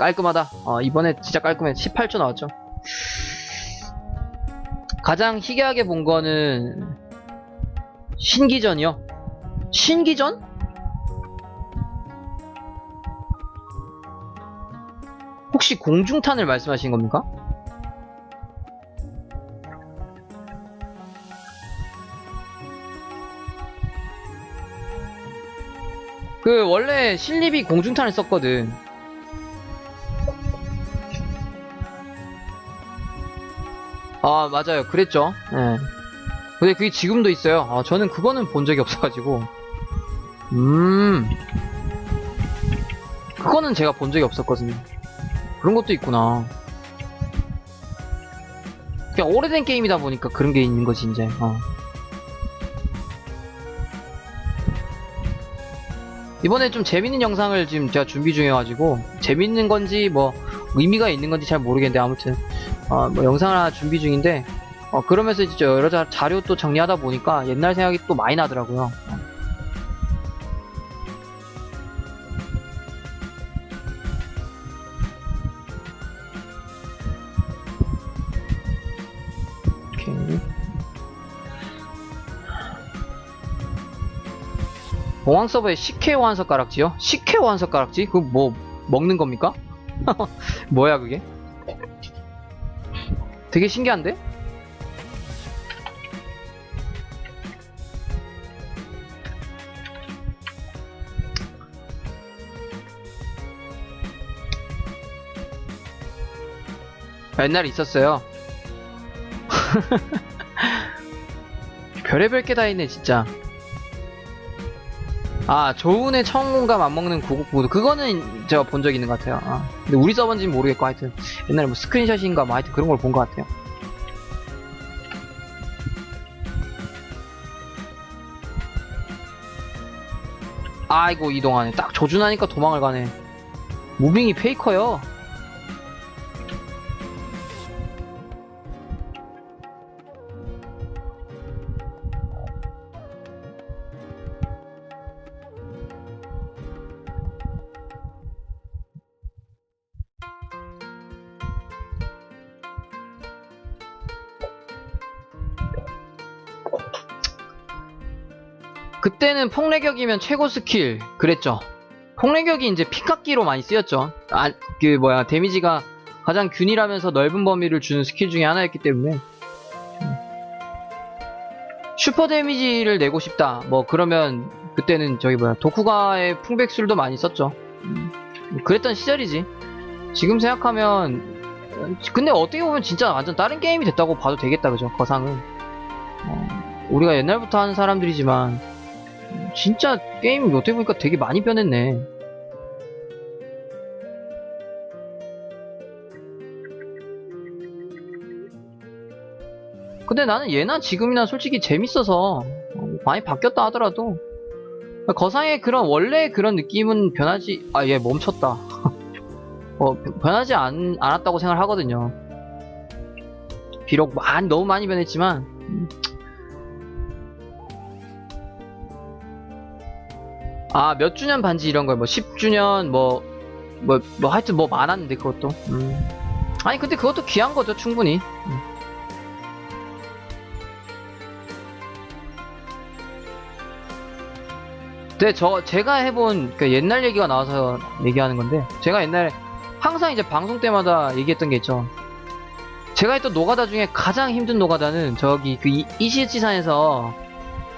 깔끔하다. 어, 이번에 진짜 깔끔해. 18초 나왔죠. 가장 희귀하게 본 거는 신기전이요. 신기전? 혹시 공중탄을 말씀하신 겁니까? 그 원래 신립이 공중탄을 썼거든. 아 맞아요. 그랬죠. 예. 근데 그게 지금도 있어요. 아, 저는 그거는 본 적이 없어가지고. 음. 그거는 제가 본 적이 없었거든요. 그런 것도 있구나. 그냥 오래된 게임이다 보니까 그런 게 있는 거지 이제. 어. 이번에 좀 재밌는 영상을 지금 제가 준비 중이어가지고 재밌는 건지 뭐 의미가 있는 건지 잘 모르겠는데 아무튼 어, 뭐 영상을 하나 준비 중인데 어, 그러면서 진짜 여러 자, 자료 또 정리하다 보니까 옛날 생각이 또 많이 나더라고요. 오케이. 공항 서버에 식혜 완석가락지요? 식혜 완석가락지? 그거 뭐 먹는 겁니까? 뭐야 그게? 되게 신기한데? 옛날에 있었어요. 별의별 게 다 있네, 진짜. 아, 조은의 청공감 안 먹는 구국보드. 그거는 제가 본 적 있는 것 같아요. 아, 근데 우리 서버인지는 모르겠고, 하여튼. 옛날에 뭐 스크린샷인가 뭐 하여튼 그런 걸 본 것 같아요. 아이고, 이동하네. 딱 조준하니까 도망을 가네. 무빙이 페이커요. 그때는 폭래격이면 최고 스킬 그랬죠. 폭래격이 이제 피깎기로 많이 쓰였죠. 아, 그 뭐야 데미지가 가장 균일하면서 넓은 범위를 주는 스킬 중에 하나였기 때문에 음. 슈퍼 데미지를 내고 싶다. 뭐 그러면 그때는 저기 뭐야 도쿠가의 풍백술도 많이 썼죠. 음, 그랬던 시절이지. 지금 생각하면 근데 어떻게 보면 진짜 완전 다른 게임이 됐다고 봐도 되겠다 그죠 거상은 어, 우리가 옛날부터 하는 사람들이지만 진짜 게임 어떻게 보니까 되게 많이 변했네. 근데 나는 예나 지금이나 솔직히 재밌어서 어, 많이 바뀌었다 하더라도 거상의 그런 원래 그런 느낌은 변하지 아 얘 멈췄다 어, 변하지 않, 않았다고 생각을 하거든요 비록 많이 너무 많이 변했지만 아, 몇 주년 반지 이런 거요. 뭐 10주년 뭐 뭐, 뭐 하여튼 뭐 많았는데 그것도. 음. 아니 근데 그것도 귀한 거죠, 충분히. 음. 근데 저 제가 해본 그 옛날 얘기가 나와서 얘기하는 건데 제가 옛날에 항상 이제 방송 때마다 얘기했던 게 있죠. 제가 했던 노가다 중에 가장 힘든 노가다는 저기 그 이- 이시치산에서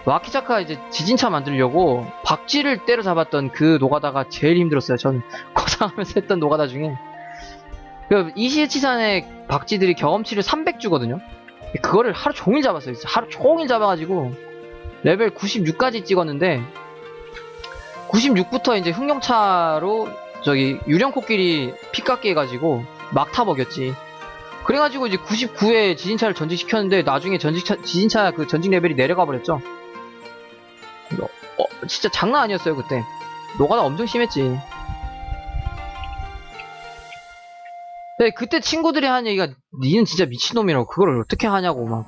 와키자카 이제 지진차 만들려고 박쥐를 때려잡았던 그 노가다가 제일 힘들었어요. 전 거상하면서 했던 노가다 중에 그 이시치산의 박쥐들이 경험치를 300주거든요. 그거를 하루 종일 잡았어요. 하루 종일 잡아가지고 레벨 96까지 찍었는데 96부터 이제 흥룡차로 저기 유령 코끼리 피깎기 해가지고 막 타 먹였지. 그래가지고 이제 99에 지진차를 전직시켰는데 나중에 전직차, 지진차 그 전직 레벨이 내려가 버렸죠. 어, 진짜 장난 아니었어요 그때. 노가다 엄청 심했지. 근데 그때 친구들이 한 얘기가 니는 진짜 미친놈이라고 그거를 어떻게 하냐고 막.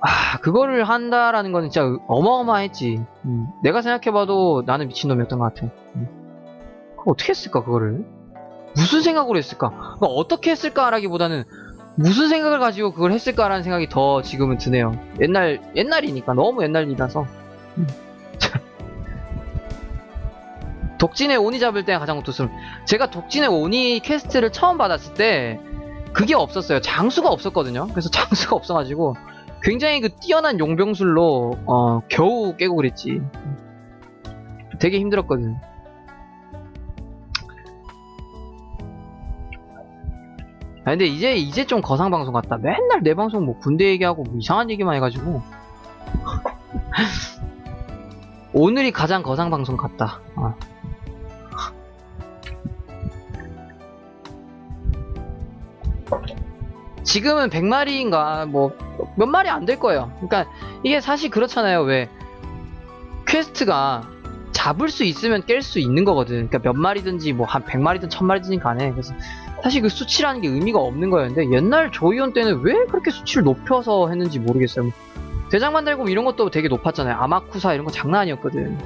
아 그거를 한다라는 거는 진짜 어마어마했지. 음, 내가 생각해봐도 나는 미친놈이었던 것 같아. 음. 그거 어떻게 했을까 그거를? 무슨 생각으로 했을까? 그러니까 어떻게 했을까라기보다는 무슨 생각을 가지고 그걸 했을까라는 생각이 더 지금은 드네요. 옛날 옛날이니까 너무 옛날이라서. 음. 독진의 오니 잡을 때가 가장 좋습 제가 독진의 오니 퀘스트를 처음 받았을 때 그게 없었어요. 장수가 없었거든요. 그래서 장수가 없어가지고 굉장히 그 뛰어난 용병술로 어, 겨우 깨고 그랬지. 되게 힘들었거든. 아 근데 이제 이제 좀 거상 방송 같다. 맨날 내 방송 뭐 군대 얘기하고 뭐 이상한 얘기만 해가지고 오늘이 가장 거상 방송 같다. 아. 지금은 100마리인가 뭐 몇 마리 안 될 거예요. 그러니까 이게 사실 그렇잖아요. 왜 퀘스트가 잡을 수 있으면 깰 수 있는 거거든. 그러니까 몇 마리든지 뭐 한 100마리든 1000마리든 간에 그래서 사실 그 수치라는 게 의미가 없는 거였는데 옛날 조이온 때는 왜 그렇게 수치를 높여서 했는지 모르겠어요. 뭐 대장 만들고 이런 것도 되게 높았잖아요. 아마쿠사 이런 거 장난 아니었거든.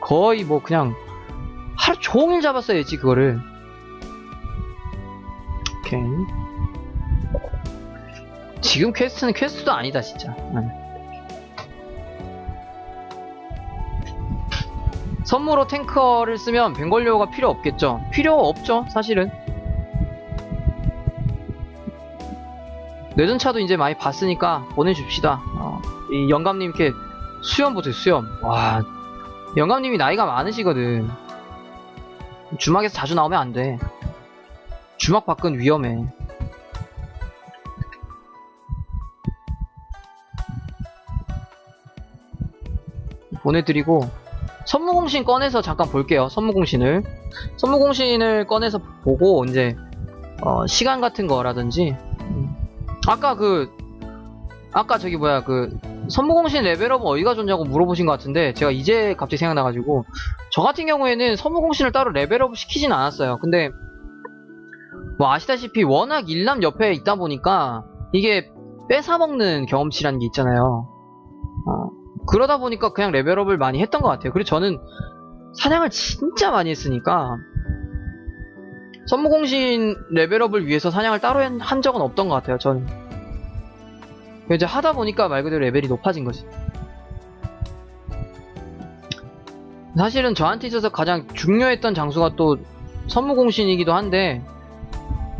거의 뭐 그냥 하루 종일 잡았어야지 그거를. 오케이. 지금 퀘스트는 퀘스트도 아니다 진짜. 네. 선무로 탱커를 쓰면 벵걸료가 필요 없겠죠? 필요 없죠, 사실은. 뇌전차도 이제 많이 봤으니까 보내줍시다. 어, 이 영감님 이렇게 수염 보세요, 수염. 와, 영감님이 나이가 많으시거든. 주막에서 자주 나오면 안 돼. 주막 밖은 위험해. 보내드리고 선무공신 꺼내서 잠깐 볼게요. 선무공신을 선무공신을 꺼내서 보고 이제 어, 시간 같은 거라든지 음. 아까 그 아까 저기 뭐야 그 선무공신 레벨업은 어디가 좋냐고 물어보신 것 같은데 제가 이제 갑자기 생각나가지고 저 같은 경우에는 선무공신을 따로 레벨업 시키진 않았어요. 근데 뭐 아시다시피 워낙 일남 옆에 있다 보니까 이게 뺏어먹는 경험치라는 게 있잖아요. 어, 그러다 보니까 그냥 레벨업을 많이 했던 것 같아요. 그리고 저는 사냥을 진짜 많이 했으니까 선무공신 레벨업을 위해서 사냥을 따로 한- 한 적은 없던 것 같아요. 저는 이제 하다 보니까 말 그대로 레벨이 높아진 거지. 사실은 저한테 있어서 가장 중요했던 장수가 또 선무공신이기도 한데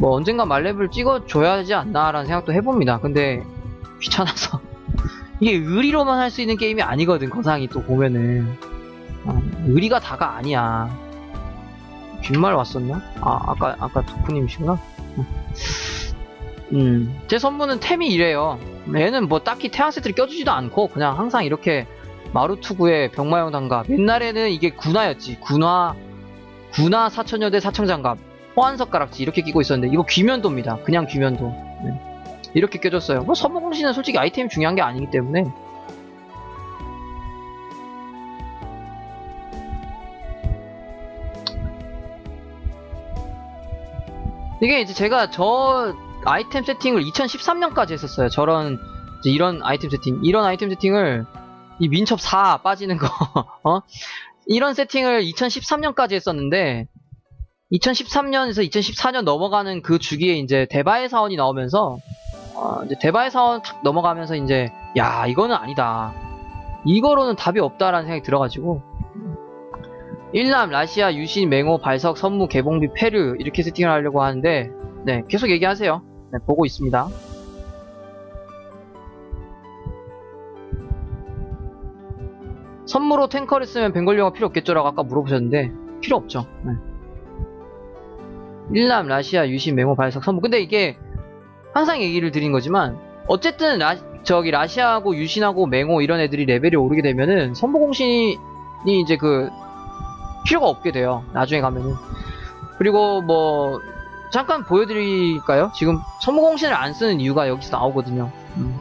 뭐 언젠가 말렙을 찍어줘야 하지 않나라는 생각도 해봅니다. 근데 귀찮아서. 이게 의리로만 할 수 있는 게임이 아니거든 거상이 또 보면은. 어, 의리가 다가 아니야. 뒷말 왔었나? 아 아까 아까 도프님이시구나 음제 선물은 템이 이래요. 얘는 뭐 딱히 태양 세트를 껴주지도 않고 그냥 항상 이렇게 마루투구의 병마용 장갑. 옛날에는 이게 군화였지. 군화 군화 사천여대 사청장갑 호환석 가락지 이렇게 끼고 있었는데 이거 귀면도입니다 그냥 귀면도 네. 이렇게 껴줬어요. 뭐 선무공신은 솔직히 아이템이 중요한 게 아니기 때문에 이게 이제 제가 저 아이템 세팅을 2013년까지 했었어요. 저런 이런 아이템 세팅, 이런 아이템 세팅을 이 민첩 4 빠지는 거, 어? 이런 세팅을 2013년까지 했었는데 2013년에서 2014년 넘어가는 그 주기에 이제 대바의 사원이 나오면서 어, 이제 대바의 사원 탁 넘어가면서 이제 야 이거는 아니다. 이거로는 답이 없다라는 생각이 들어가지고 일남 라시아 유신 맹호 발석 선무 개봉비 페르 이렇게 세팅을 하려고 하는데 네 계속 얘기하세요. 네 보고 있습니다. 선무로 탱커를 쓰면 벵걸료가 필요 없겠죠라고 아까 물어보셨는데 필요 없죠. 네. 일남 라시아 유신 맹호 발석 선무 근데 이게 항상 얘기를 드린 거지만 어쨌든 라, 저기 라시아하고 유신하고 맹호 이런 애들이 레벨이 오르게 되면은 선보공신이 이제 그 필요가 없게 돼요 나중에 가면은. 그리고 뭐 잠깐 보여드릴까요? 지금 선보공신을 안 쓰는 이유가 여기서 나오거든요. 음.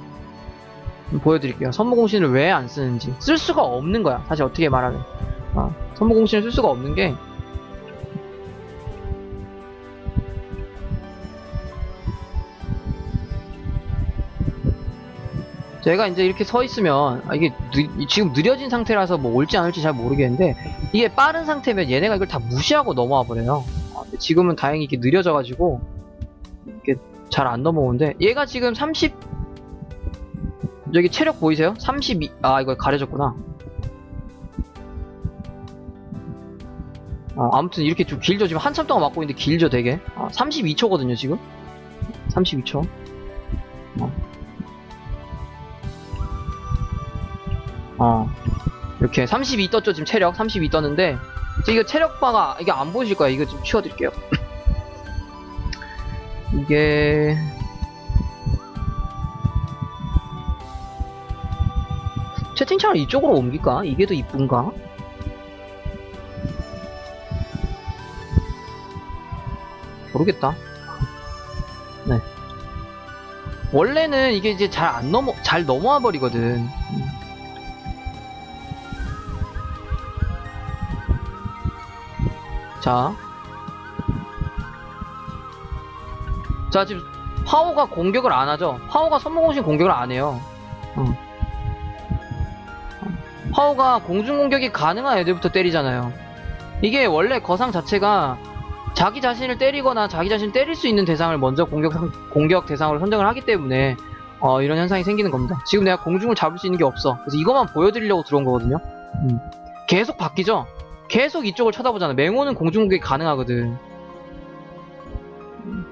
보여드릴게요. 선보공신을 왜 안 쓰는지. 쓸 수가 없는 거야 사실 어떻게 말하면. 아, 선보공신을 쓸 수가 없는 게 제가 이제 이렇게 서 있으면 아, 이게 느- 지금 느려진 상태라서 뭐 올지 안 올지 잘 모르겠는데 이게 빠른 상태면 얘네가 이걸 다 무시하고 넘어와 버려요. 아, 지금은 다행히 이게 느려져 가지고 이게 잘 안 넘어오는데 얘가 지금 30 여기 체력 보이세요? 32, 아 이거 가려졌구나. 어, 아무튼 이렇게 좀 길죠. 지금 한참 동안 맞고 있는데 길죠, 되게. 아, 32초거든요, 지금. 32초. 어. 이렇게 32 떴죠, 지금 체력. 32 떴는데. 이거 체력 바가, 이게 안 보이실 거예요. 이거 좀 치워드릴게요. 이게. 채팅창을 이쪽으로 옮길까? 이게 더 이쁜가? 모르겠다. 네. 원래는 이게 이제 잘 안 넘어, 잘 넘어와 버리거든. 자. 자, 지금 파워가 공격을 안 하죠? 파워가 선무공신 공격을 안 해요. 음. 파워가 공중 공격이 가능한 애들부터 때리잖아요. 이게 원래 거상 자체가 자기 자신을 때리거나 자기 자신을 때릴 수 있는 대상을 먼저 공격, 상- 공격 대상으로 선정을 하기 때문에 어, 이런 현상이 생기는 겁니다. 지금 내가 공중을 잡을 수 있는 게 없어. 그래서 이것만 보여드리려고 들어온 거거든요. 음. 계속 바뀌죠? 계속 이쪽을 쳐다보잖아. 맹호는 공중 공격이 가능하거든. 음.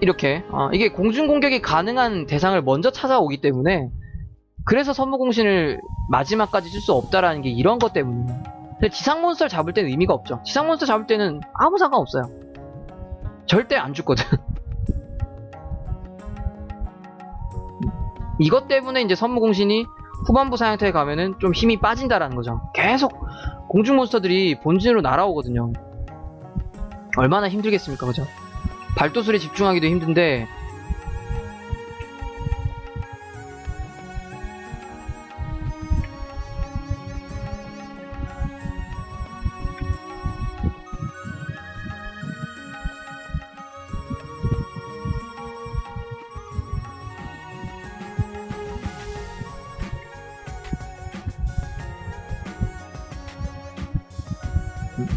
이렇게 어, 이게 공중 공격이 가능한 대상을 먼저 찾아오기 때문에 그래서 선무공신을 마지막까지 쓸 수 없다라는 게 이런 것 때문이에요. 근데 지상 몬스터를 잡을 때는 의미가 없죠. 지상 몬스터 잡을 때는 아무 상관없어요. 절대 안 죽거든. 이것 때문에 이제 선무공신이 후반부 사양태에 가면은 좀 힘이 빠진다라는 거죠. 계속 공중 몬스터들이 본진으로 날아오거든요. 얼마나 힘들겠습니까, 그죠? 발도술에 집중하기도 힘든데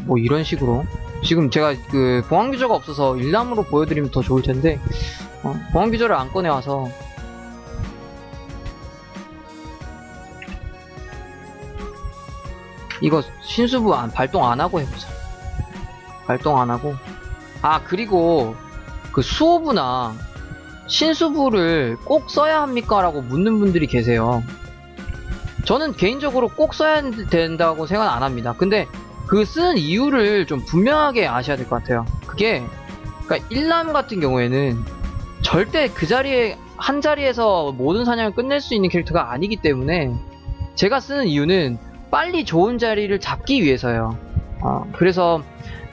뭐 이런 식으로. 지금 제가 그 보안 규저가 없어서 일람으로 보여드리면 더 좋을 텐데 어, 보안 규저를 안 꺼내 와서. 이거 신수부 안 발동 안 하고 해보자. 발동 안 하고. 아 그리고 그 수호부나 신수부를 꼭 써야 합니까? 라고 묻는 분들이 계세요. 저는 개인적으로 꼭 써야 된다고 생각 안 합니다. 근데 그 쓰는 이유를 좀 분명하게 아셔야 될 것 같아요. 그게 그러니까 일남 같은 경우에는 절대 그 자리에 한 자리에서 모든 사냥을 끝낼 수 있는 캐릭터가 아니기 때문에 제가 쓰는 이유는 빨리 좋은 자리를 잡기 위해서요. 어, 그래서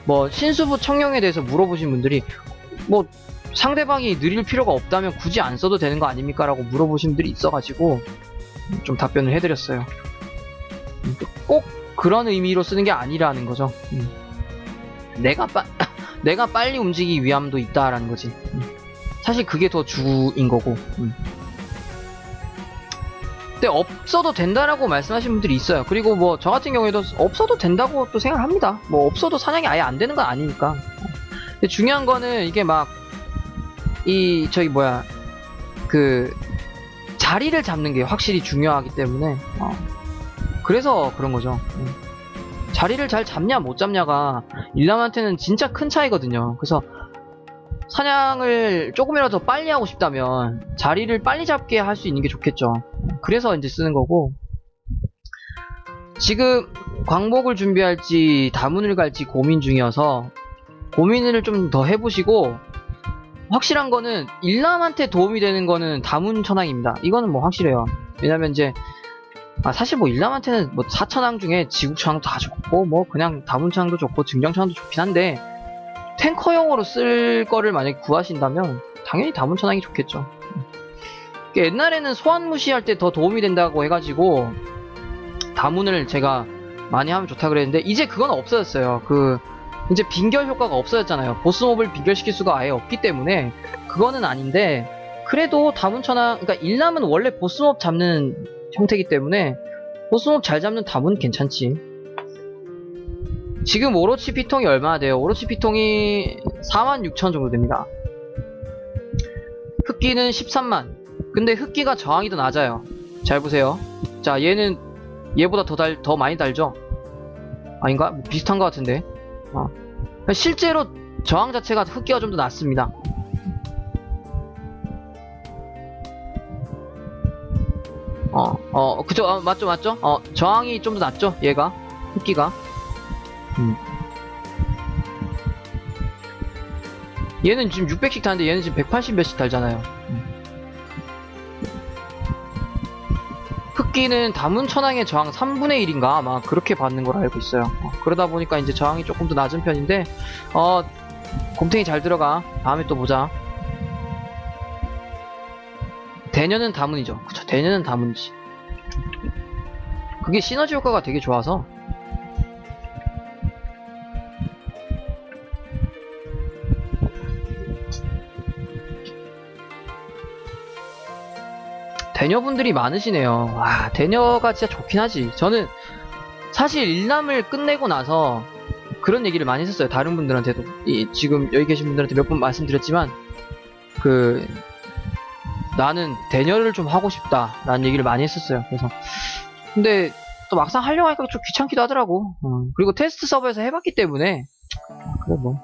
뭐 신수부 청룡에 대해서 물어보신 분들이 뭐 상대방이 느릴 필요가 없다면 굳이 안 써도 되는 거 아닙니까? 라고 물어보신 분들이 있어가지고 좀 답변을 해드렸어요. 꼭 그런 의미로 쓰는 게 아니라는 거죠. 음. 내가 빠, 내가 빨리 움직이기 위함도 있다라는 거지. 음. 사실 그게 더 주인 거고. 음. 근데 없어도 된다라고 말씀하시는 분들이 있어요. 그리고 뭐 저 같은 경우에도 없어도 된다고 또 생각합니다. 뭐 없어도 사냥이 아예 안 되는 건 아니니까. 근데 중요한 거는 이게 막 이 저기 뭐야 그 자리를 잡는 게 확실히 중요하기 때문에 어. 그래서 그런 거죠. 음. 자리를 잘 잡냐 못 잡냐가 일람한테는 진짜 큰 차이거든요. 그래서 사냥을 조금이라도 더 빨리 하고 싶다면 자리를 빨리 잡게 할 수 있는 게 좋겠죠. 그래서 이제 쓰는 거고 지금 광복을 준비할지 다문을 갈지 고민 중이어서 고민을 좀 더 해보시고 확실한 거는 일람한테 도움이 되는 거는 다문 천왕입니다. 이거는 뭐 확실해요. 왜냐면 이제 아, 사실 뭐 일남한테는 뭐 사천왕 중에 지국천왕도 다 좋고 뭐 그냥 다문천왕도 좋고 증정천왕도 좋긴 한데 탱커용으로 쓸 거를 만약에 구하신다면 당연히 다문천왕이 좋겠죠. 그 옛날에는 소환 무시할 때 더 도움이 된다고 해가지고 다문을 제가 많이 하면 좋다 그랬는데 이제 그건 없어졌어요. 그 이제 빙결 효과가 없어졌잖아요. 보스 몹을 빙결시킬 수가 아예 없기 때문에 그거는 아닌데 그래도 다문천왕 그러니까 일남은 원래 보스 몹 잡는 형태이기 때문에 보스몹 잘 잡는 답은 괜찮지. 지금 오로치 피통이 얼마나 돼요? 오로치 피통이 46,000 정도 됩니다. 흑기는 13만. 근데 흑기가 저항이 더 낮아요. 잘 보세요. 자, 얘는 얘보다 더 달, 더 많이 달죠? 아닌가? 뭐 비슷한 것 같은데. 어. 실제로 저항 자체가 흑기가 좀 더 낮습니다. 어, 어, 그죠? 어, 맞죠, 맞죠? 어, 저항이 좀 더 낮죠? 얘가. 흑기가. 음. 얘는 지금 600씩 타는데 얘는 지금 180 몇씩 달잖아요. 음. 흑기는 다문 천왕의 저항 3분의 1인가 아마 그렇게 받는 걸 알고 있어요. 어, 그러다 보니까 이제 저항이 조금 더 낮은 편인데 어 곰탱이 잘 들어가. 다음에 또 보자. 대녀는 다문이죠. 그쵸, 대녀는 다문이지. 그게 시너지 효과가 되게 좋아서 대녀분들이 많으시네요. 와, 대녀가 진짜 좋긴 하지. 저는 사실 일남을 끝내고 나서 그런 얘기를 많이 했었어요. 다른 분들한테도. 이, 지금 여기 계신 분들한테 몇 번 말씀드렸지만, 그, 나는 대녀를 좀 하고 싶다. 라는 얘기를 많이 했었어요. 그래서. 근데 또 막상 하려고 하니까 좀 귀찮기도 하더라고. 어, 그리고 테스트 서버에서 해봤기 때문에, 그래 뭐.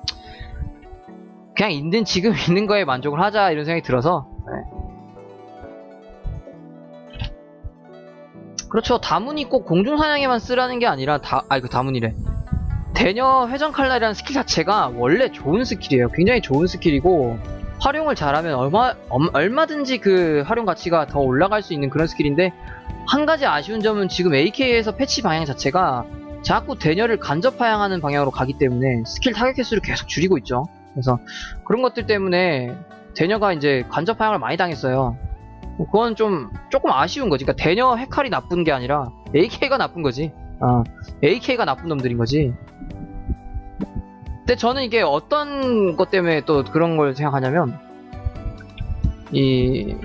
그냥 있는, 지금 있는 거에 만족을 하자. 이런 생각이 들어서, 네. 그렇죠. 다문이 꼭 공중사냥에만 쓰라는 게 아니라 다, 아니 그 다문이래. 대녀 회전 칼날이라는 스킬 자체가 원래 좋은 스킬이에요. 굉장히 좋은 스킬이고 활용을 잘하면 얼마 엄- 얼마든지 그 활용 가치가 더 올라갈 수 있는 그런 스킬인데 한 가지 아쉬운 점은 지금 AK에서 패치 방향 자체가 자꾸 대녀를 간접 하향하는 방향으로 가기 때문에 스킬 타격 횟수를 계속 줄이고 있죠. 그래서 그런 것들 때문에 대녀가 이제 간접 하향을 많이 당했어요. 그건 좀 조금 아쉬운 거지. 그러니까 대녀 헤칼이 나쁜 게 아니라 AK가 나쁜 거지. 어, AK가 나쁜 놈들인 거지. 근데 저는 이게 어떤 것 때문에 또 그런 걸 생각하냐면 이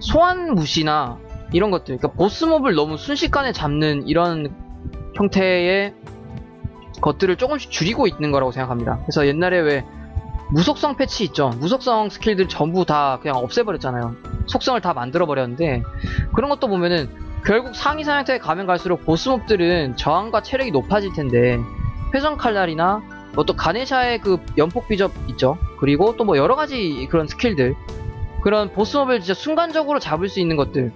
소환 무시나 이런 것들, 그러니까 보스 몹을 너무 순식간에 잡는 이런 형태의 것들을 조금씩 줄이고 있는 거라고 생각합니다. 그래서 옛날에 왜 무속성 패치 있죠. 무속성 스킬들 전부 다 그냥 없애버렸잖아요. 속성을 다 만들어 버렸는데 그런 것도 보면은 결국 상위 사냥터에 가면 갈수록 보스몹들은 저항과 체력이 높아질 텐데 회전 칼날이나 뭐또 가네샤의 그 연폭 비접 있죠. 그리고 또 뭐 여러 가지 그런 스킬들 그런 보스몹을 진짜 순간적으로 잡을 수 있는 것들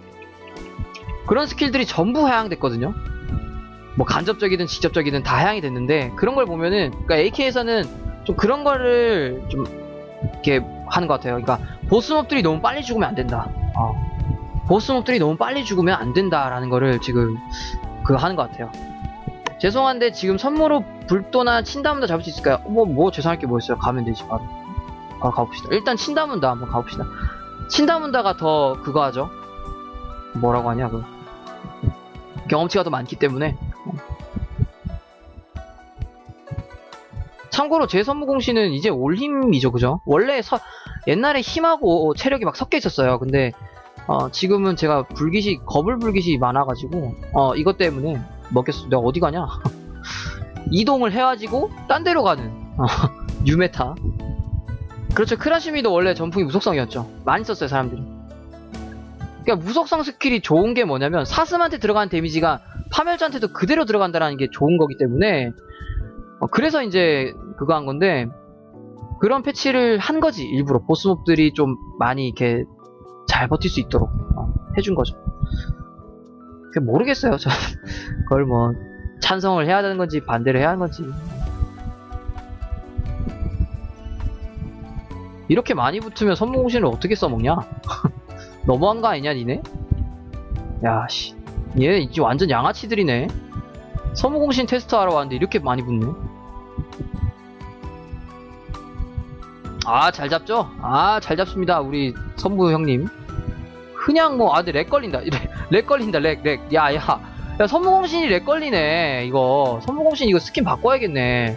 그런 스킬들이 전부 하향됐거든요. 뭐 간접적이든 직접적이든 다 하향이 됐는데 그런 걸 보면은 그러니까 AK에서는 좀 그런 거를 좀 이렇게 하는 것 같아요. 그러니까 보스몹들이 너무 빨리 죽으면 안 된다. 어. 보스몹들이 너무 빨리 죽으면 안 된다라는 거를 지금 그 하는 것 같아요. 죄송한데 지금 선물로 불도나 친다문다 잡을 수 있을까요? 뭐, 뭐 죄송할 게 뭐 있어요. 가면 되지 바로. 가, 가봅시다. 일단 친다문다 한번 가봅시다. 친다문다가 더 그거 하죠. 뭐라고 하냐 그 경험치가 더 많기 때문에 참고로 제 선무공시는 이제 올힘이죠, 그죠? 원래 서, 옛날에 힘하고 체력이 막 섞여 있었어요. 근데 어, 지금은 제가 불기시 거불 불기시 많아가지고 어, 이것 때문에 먹겠어. 내가 어디 가냐? 이동을 해가지고 딴 데로 가는 어, 유메타. 그렇죠. 크라시미도 원래 전풍이 무속성이었죠. 많이 썼어요, 사람들이. 그러니까 무속성 스킬이 좋은 게 뭐냐면 사슴한테 들어가는 데미지가 파멸자한테도 그대로 들어간다는 게 좋은 거기 때문에 어, 그래서 이제 그거 한 건데 그런 패치를 한 거지 일부러 보스몹들이 좀 많이 이렇게 잘 버틸 수 있도록 어, 해준 거죠. 그 모르겠어요. 저 그걸 뭐 찬성을 해야 되는 건지 반대를 해야 하는 건지 이렇게 많이 붙으면 선무공신을 어떻게 써먹냐? 너무한 거 아니냐 니네? 야씨 얘 이제 완전 양아치들이네. 선무공신 테스트 하러 왔는데 이렇게 많이 붙네. 아, 잘 잡죠? 아, 잘 잡습니다. 우리 선무 형님. 그냥 뭐, 아, 근데 렉 걸린다. 렉, 렉 걸린다, 렉, 렉. 야, 야. 야, 선무공신이 렉 걸리네. 이거. 선무공신 이거 스킨 바꿔야겠네.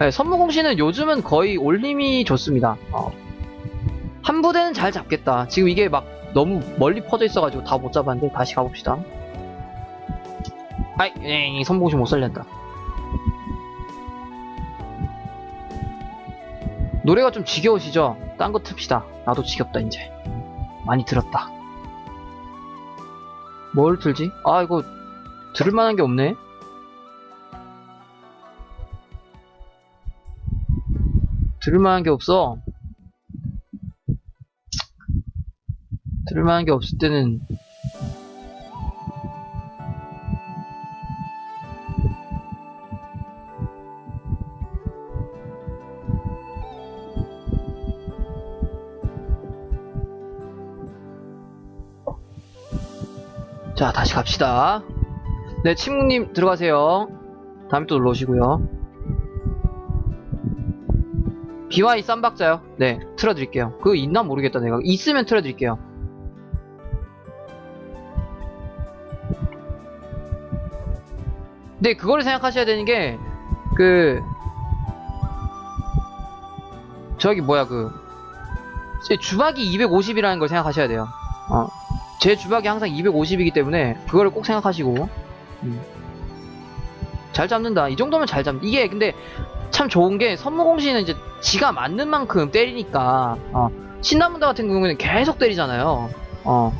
네, 선무공신은 요즘은 거의 올림이 좋습니다. 어. 한 부대는 잘 잡겠다. 지금 이게 막 너무 멀리 퍼져 있어가지고 다 못 잡았는데 다시 가봅시다. 아이, 선봉시 못 살렸다. 노래가 좀 지겨우시죠? 딴 거 틉시다. 나도 지겹다, 이제. 많이 들었다. 뭘 틀지? 아, 이거, 들을 만한 게 없네? 들을 만한 게 없어. 들을 만한 게 없을 때는 자 다시 갑시다. 네 친구님 들어가세요. 다음에 또 놀러오시고요. BY 쌈박자요? 네 틀어드릴게요. 그거 있나 모르겠다 내가. 있으면 틀어드릴게요. 근데 그거를 생각하셔야 되는 게 그 저기 뭐야 그제 주박이 250이라는 걸 생각하셔야 돼요. 어. 제 주박이 항상 250이기 때문에 그거를 꼭 생각하시고 음. 잘 잡는다. 이 정도면 잘 잡. 이게 근데 참 좋은 게 선무공시는 이제 지가 맞는 만큼 때리니까 어. 신나문다 같은 경우에는 계속 때리잖아요. 어.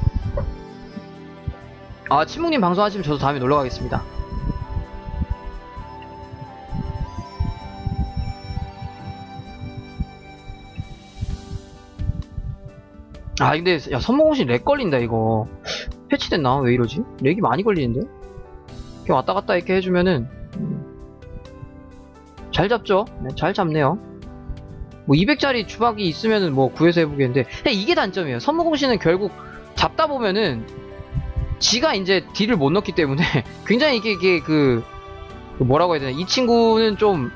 아 친묵님 방송하시면 저도 다음에 놀러 가겠습니다. 아 근데 야 선무공신 렉 걸린다 이거. 패치됐나? 왜 이러지? 렉이 많이 걸리는데? 이렇게 왔다 갔다 이렇게 해주면은. 음, 잘 잡죠? 네, 잘 잡네요. 뭐 200짜리 주박이 있으면은 뭐 구해서 해보겠는데. 이게 단점이에요. 선무공신은 결국 잡다 보면은 지가 이제 딜을 못 넣기 때문에 굉장히 이게, 이게 그, 그 뭐라고 해야 되나? 이 친구는 좀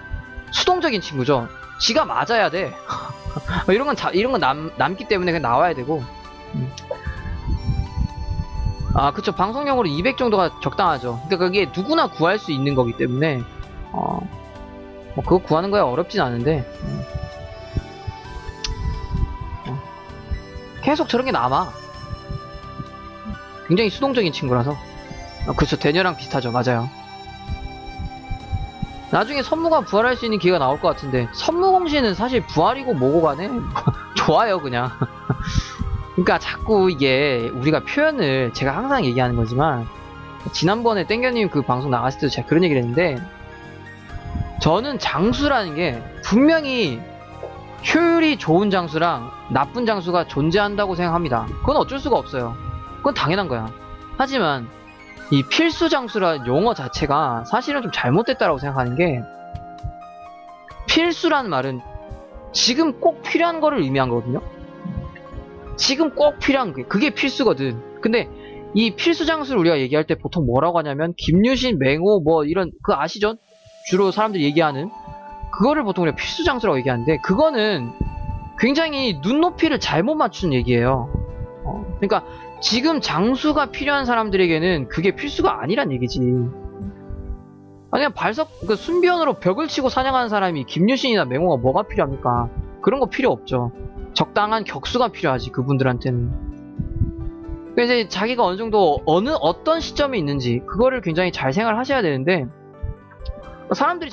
수동적인 친구죠. 지가 맞아야 돼 어, 이런 건 자, 이런 건 남, 남기 때문에 그냥 나와야 되고. 음. 아, 그쵸. 방송용으로 200 정도가 적당하죠. 그러니까 그게 누구나 구할 수 있는 거기 때문에, 어, 뭐 그거 구하는 거야 어렵진 않은데, 음. 어. 계속 저런 게 남아. 굉장히 수동적인 친구라서. 어, 그쵸. 대녀랑 비슷하죠. 맞아요. 나중에 선무가 부활할 수 있는 기회가 나올 것 같은데. 선무공신은 사실 부활이고 뭐고 간에 좋아요 그냥. 그러니까 자꾸 이게 우리가 표현을 제가 항상 얘기하는 거지만 지난번에 땡겨님 그 방송 나갔을 때도 제가 그런 얘기를 했는데 저는 장수라는 게 분명히 효율이 좋은 장수랑 나쁜 장수가 존재한다고 생각합니다. 그건 어쩔 수가 없어요. 그건 당연한 거야. 하지만 이 필수 장수라는 용어 자체가 사실은 좀 잘못됐다라고 생각하는 게 필수라는 말은 지금 꼭 필요한 거를 의미한 거거든요. 지금 꼭 필요한 게 그게 필수거든. 근데 이 필수 장수를 우리가 얘기할 때 보통 뭐라고 하냐면 김유신, 맹호 뭐 이런 그 아시죠? 주로 사람들이 얘기하는 그거를 보통 우리가 필수 장수라고 얘기하는데 그거는 굉장히 눈높이를 잘못 맞춘 얘기예요. 어, 그러니까 지금 장수가 필요한 사람들에게는 그게 필수가 아니란 얘기지. 아니, 그냥 발석, 그 순비언으로 벽을 치고 사냥하는 사람이 김유신이나 맹호가 뭐가 필요합니까? 그런 거 필요 없죠. 적당한 격수가 필요하지, 그분들한테는. 이제 자기가 어느 정도, 어느, 어떤 시점에 있는지, 그거를 굉장히 잘 생각을 하셔야 되는데, 사람들이